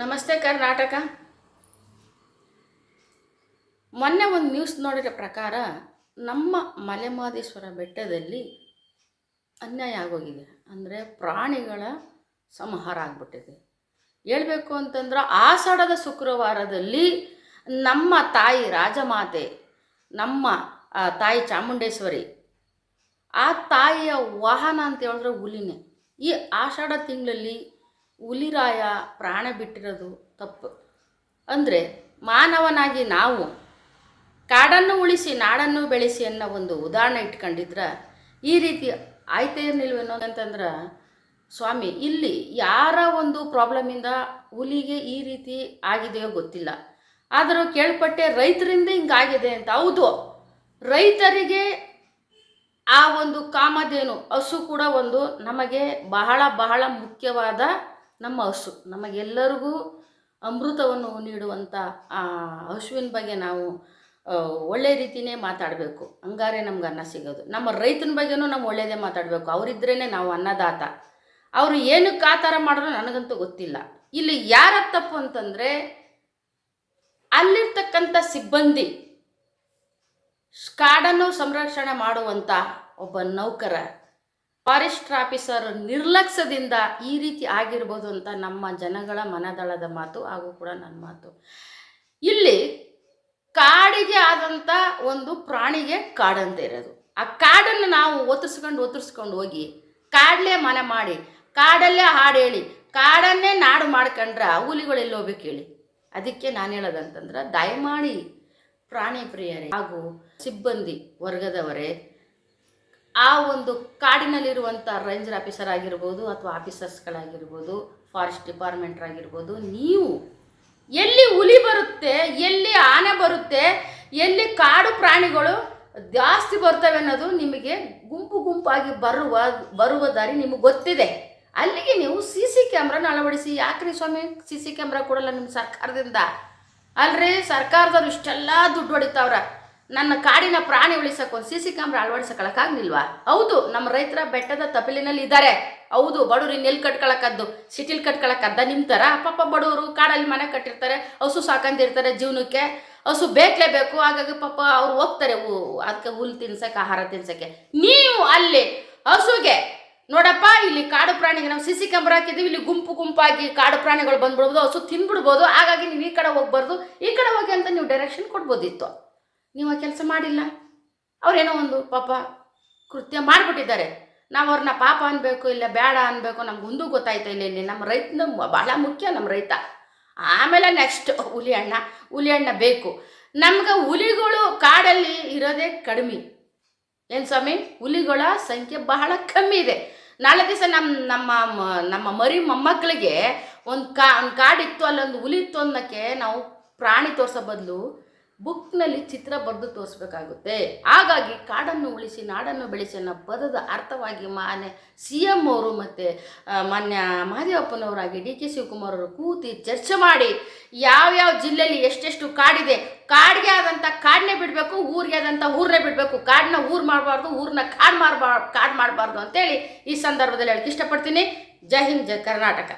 ನಮಸ್ತೆ ಕರ್ನಾಟಕ. ಮೊನ್ನೆ ಒಂದು ನ್ಯೂಸ್ ನೋಡಿರೋ ಪ್ರಕಾರ ನಮ್ಮ ಮಲೆಮಾದೇಶ್ವರ ಬೆಟ್ಟದಲ್ಲಿ ಅನ್ಯಾಯ ಆಗೋಗಿದೆ. ಅಂದರೆ ಪ್ರಾಣಿಗಳ ಸಂಹಾರ ಆಗ್ಬಿಟ್ಟಿದೆ. ಹೇಳಬೇಕು ಅಂತಂದ್ರೆ ಆಷಾಢದ ಶುಕ್ರವಾರದಲ್ಲಿ ನಮ್ಮ ತಾಯಿ ರಾಜಮಾತೆ, ನಮ್ಮ ತಾಯಿ ಚಾಮುಂಡೇಶ್ವರಿ, ಆ ತಾಯಿಯ ವಾಹನ ಅಂತ ಹೇಳಿದ್ರೆ ಹುಲಿನೇ. ಈ ಆಷಾಢ ತಿಂಗಳಲ್ಲಿ ಹುಲಿರಾಯ ಪ್ರಾಣ ಬಿಟ್ಟಿರೋದು ತಪ್ಪು. ಅಂದರೆ ಮಾನವನಾಗಿ ನಾವು ಕಾಡನ್ನು ಉಳಿಸಿ ನಾಡನ್ನು ಬೆಳೆಸಿ ಅನ್ನೋ ಒಂದು ಉದಾಹರಣೆ ಇಟ್ಕೊಂಡಿದ್ರೆ ಈ ರೀತಿ ಆಯ್ತೇನಿಲ್ವೇನೋ ಅಂತಂದ್ರೆ ಸ್ವಾಮಿ, ಇಲ್ಲಿ ಯಾರ ಒಂದು ಪ್ರಾಬ್ಲಮಿಂದ ಹುಲಿಗೆ ಈ ರೀತಿ ಆಗಿದೆಯೋ ಗೊತ್ತಿಲ್ಲ. ಆದರೂ ಕೇಳ್ಪಟ್ಟೆ ರೈತರಿಂದ ಹಿಂಗಾಗಿದೆ ಅಂತ. ಹೌದು, ರೈತರಿಗೆ ಆ ಒಂದು ಕಾಮಧೇನು, ಹಸು ಕೂಡ ಒಂದು ನಮಗೆ ಬಹಳ ಬಹಳ ಮುಖ್ಯವಾದ ನಮ್ಮ ಹಸು, ನಮಗೆಲ್ಲರಿಗೂ ಅಮೃತವನ್ನು ನೀಡುವಂಥ ಆ ಹಸುವಿನ ಬಗ್ಗೆ ನಾವು ಒಳ್ಳೆ ರೀತಿಯೇ ಮಾತಾಡಬೇಕು. ಹಂಗಾರೆ ನಮ್ಗೆ ಅನ್ನ ಸಿಗೋದು. ನಮ್ಮ ರೈತನ ಬಗ್ಗೆನೂ ನಾವು ಒಳ್ಳೆಯದೇ ಮಾತಾಡಬೇಕು. ಅವರಿದ್ರೇ ನಾವು ಅನ್ನದಾತ. ಅವರು ಏನಕ್ಕೆ ಆ ಥರ ಮಾಡಿದ್ರು ನನಗಂತೂ ಗೊತ್ತಿಲ್ಲ. ಇಲ್ಲಿ ಯಾರ ತಪ್ಪು ಅಂತಂದರೆ, ಅಲ್ಲಿರ್ತಕ್ಕಂಥ ಸಿಬ್ಬಂದಿ ಕಾಡನ್ನು ಸಂರಕ್ಷಣೆ ಮಾಡುವಂಥ ಒಬ್ಬ ನೌಕರ ಫಾರೆಸ್ಟ್ ಆಫೀಸರ್ ನಿರ್ಲಕ್ಷ್ಯದಿಂದ ಈ ರೀತಿ ಆಗಿರ್ಬೋದು ಅಂತ ನಮ್ಮ ಜನಗಳ ಮನದಳದ ಮಾತು ಹಾಗೂ ಕೂಡ ನನ್ನ ಮಾತು. ಇಲ್ಲಿ ಕಾಡಿಗೆ ಆದಂಥ ಒಂದು ಪ್ರಾಣಿಗೆ ಕಾಡಂತ ಇರೋದು. ಆ ಕಾಡನ್ನು ನಾವು ಒತ್ತರಿಸ್ಕೊಂಡು ಒತ್ತರಿಸ್ಕೊಂಡು ಹೋಗಿ ಕಾಡಲೇ ಮನೆ ಮಾಡಿ, ಕಾಡಲ್ಲೇ ಹಾಡು ಹೇಳಿ, ಕಾಡನ್ನೇ ನಾಡು ಮಾಡ್ಕೊಂಡ್ರೆ ಹುಲಿಗಳು ಎಲ್ಲಿ ಹೋಗ್ಬೇಕು ಹೇಳಿ? ಅದಕ್ಕೆ ನಾನು ಹೇಳೋದಂತಂದ್ರೆ, ದಯಮಾಡಿ ಪ್ರಾಣಿ ಪ್ರಿಯರೇ ಹಾಗೂ ಸಿಬ್ಬಂದಿ ವರ್ಗದವರೇ ಆ ಒಂದು ಕಾಡಿನಲ್ಲಿರುವಂಥ ರೇಂಜರ್ ಆಫೀಸರ್ ಆಗಿರ್ಬೋದು ಅಥವಾ ಆಫೀಸರ್ಸ್ಗಳಾಗಿರ್ಬೋದು, ಫಾರೆಸ್ಟ್ ಡಿಪಾರ್ಟ್ಮೆಂಟ್ ಆಗಿರ್ಬೋದು, ನೀವು ಎಲ್ಲಿ ಹುಲಿ ಬರುತ್ತೆ, ಎಲ್ಲಿ ಆನೆ ಬರುತ್ತೆ, ಎಲ್ಲಿ ಕಾಡು ಪ್ರಾಣಿಗಳು ಜಾಸ್ತಿ ಬರ್ತವೆ ಅನ್ನೋದು ನಿಮಗೆ ಗುಂಪು ಗುಂಪಾಗಿ ಬರುವ ಬರುವ ದಾರಿ ನಿಮಗೆ ಗೊತ್ತಿದೆ. ಅಲ್ಲಿಗೆ ನೀವು ಸಿ ಸಿ ಕ್ಯಾಮ್ರಾನ ಅಳವಡಿಸಿ, ಯಾಕ್ರಿ ಸ್ವಾಮಿ ಸಿ ಸಿ ಕ್ಯಾಮ್ರಾ ಕೊಡಲ್ಲ ನಿಮ್ಮ ಸರ್ಕಾರದಿಂದ? ಅಲ್ರಿ ಸರ್ಕಾರದವ್ರು ಇಷ್ಟೆಲ್ಲ ದುಡ್ಡು ಹೊಡಿತಾವ್ರ. ನನ್ನ ಕಾಡಿನ ಪ್ರಾಣಿ ಉಳಿಸಕ್ಕೆ ಒಂದು ಸಿ ಸಿ ಕ್ಯಾಮ್ರಾ ಅಳವಡಿಸಕ್ಕಾಗಲಿಲ್ವಾ ಹೌದು, ನಮ್ಮ ರೈತರ ಬೆಟ್ಟದ ತಪಿಲಿನಲ್ಲಿ ಇದ್ದಾರೆ. ಹೌದು ಬಡವ್ರು ಇನ್ನೆಲ್ಲಿ ಕಟ್ಕೊಳಕ್ಕದ್ದು, ಸಿಟಿಲಿ ಕಟ್ಕೊಳಕ್ಕದ್ದ ನಿಮ್ಮ ಥರ ಪಾಪ ಬಡವರು ಕಾಡಲ್ಲಿ ಮನೆ ಕಟ್ಟಿರ್ತಾರೆ, ಹಸು ಸಾಕಂದಿರ್ತಾರೆ ಜೀವನಕ್ಕೆ. ಹಸು ಬೇಕಲೇಬೇಕು ಹಾಗಾಗಿ ಪಾಪ ಅವ್ರು ಹೋಗ್ತಾರೆ ಅದಕ್ಕೆ ಹುಲ್ಲು ತಿನ್ಸಕ್ಕೆ, ಆಹಾರ ತಿನ್ಸಕ್ಕೆ. ನೀವು ಅಲ್ಲಿ ಹಸುಗೆ, ನೋಡಪ್ಪ, ಇಲ್ಲಿ ಕಾಡು ಪ್ರಾಣಿಗೆ ನಾವು ಸಿ ಸಿ ಕ್ಯಾಮ್ರಾ ಹಾಕಿದ್ದೀವಿ, ಇಲ್ಲಿ ಗುಂಪು ಗುಂಪಾಗಿ ಕಾಡು ಪ್ರಾಣಿಗಳು ಬಂದ್ಬಿಡ್ಬೋದು, ಹಸು ತಿನ್ಬಿಡ್ಬೋದು, ಹಾಗಾಗಿ ನೀವು ಈ ಕಡೆ ಹೋಗ್ಬಾರ್ದು, ಈ ಕಡೆ ಹೋಗಿ ಅಂತ ನೀವು ಡೈರೆಕ್ಷನ್ ಕೊಡ್ಬೋದಿತ್ತು. ನೀವು ಆ ಕೆಲಸ ಮಾಡಿಲ್ಲ. ಅವರೇನೋ ಒಂದು ಪಾಪ ಕೃತ್ಯ ಮಾಡಿಬಿಟ್ಟಿದ್ದಾರೆ. ನಾವು ಅವ್ರನ್ನ ಪಾಪ ಅನ್ಬೇಕು, ಇಲ್ಲ ಬೇಡ ಅನ್ಬೇಕು, ನಮ್ಗೆ ಮುಂದೂ ಗೊತ್ತಾಯ್ತಾ ಇಲ್ಲ ಇಲ್ಲಿ. ನಮ್ಮ ರೈತನ ಬಹಳ ಮುಖ್ಯ ನಮ್ಮ ರೈತ. ಆಮೇಲೆ ನೆಕ್ಸ್ಟ್ ಹುಲಿ ಹಣ್ಣ ಹುಲಿ ಹಣ್ಣ ಬೇಕು. ನಮ್ಗೆ ಹುಲಿಗಳು ಕಾಡಲ್ಲಿ ಇರೋದೇ ಕಡಿಮೆ. ಏನು ಸ್ವಾಮಿ? ಹುಲಿಗಳ ಸಂಖ್ಯೆ ಬಹಳ ಕಮ್ಮಿ ಇದೆ. ನಾಳೆ ದಿವಸ ನಮ್ಮ ನಮ್ಮ ನಮ್ಮ ಮರಿ ಮೊಮ್ಮಕ್ಕಳಿಗೆ ಒಂದು ಕಾ, ಒಂದು ಕಾಡಿತ್ತು ಅಲ್ಲೊಂದು ಹುಲಿ ಇತ್ತು ಅನ್ನೋಕ್ಕೆ ನಾವು ಪ್ರಾಣಿ ತೋರಿಸೋ ಬದಲು ಬುಕ್ನಲ್ಲಿ ಚಿತ್ರ ಬರೆದು ತೋರಿಸ್ಬೇಕಾಗುತ್ತೆ. ಹಾಗಾಗಿ ಕಾಡನ್ನು ಉಳಿಸಿ, ನಾಡನ್ನು ಬೆಳೆಸಿ ಅನ್ನೋ ಪದದ ಅರ್ಥವಾಗಿ ಮಾನ್ಯ ಸಿ ಎಂ ಅವರು ಮತ್ತು ಮಾನ್ಯ ಮಹದೇವಪ್ಪನವರಾಗಿ ಡಿ ಕೆ ಶಿವಕುಮಾರ್ ಅವರು ಕೂತಿ ಚರ್ಚೆ ಮಾಡಿ ಯಾವ್ಯಾವ ಜಿಲ್ಲೆಯಲ್ಲಿ ಎಷ್ಟೆಷ್ಟು ಕಾಡಿದೆ, ಕಾಡಿಗೆ ಆದಂಥ ಕಾಡನ್ನೇ ಬಿಡಬೇಕು, ಊರಿಗೆ ಆದಂಥ ಊರನ್ನೇ ಬಿಡಬೇಕು, ಕಾಡನ್ನ ಊರು ಮಾಡಬಾರ್ದು ಊರನ್ನ ಕಾಡು ಮಾಡಬಾರ್ದು ಕಾಡು ಮಾಡಬಾರ್ದು ಅಂತೇಳಿ ಈ ಸಂದರ್ಭದಲ್ಲಿ ಹೇಳಕ್ಕೆ ಇಷ್ಟಪಡ್ತೀನಿ. ಜೈ ಹಿಂದ್, ಜೈ ಕರ್ನಾಟಕ.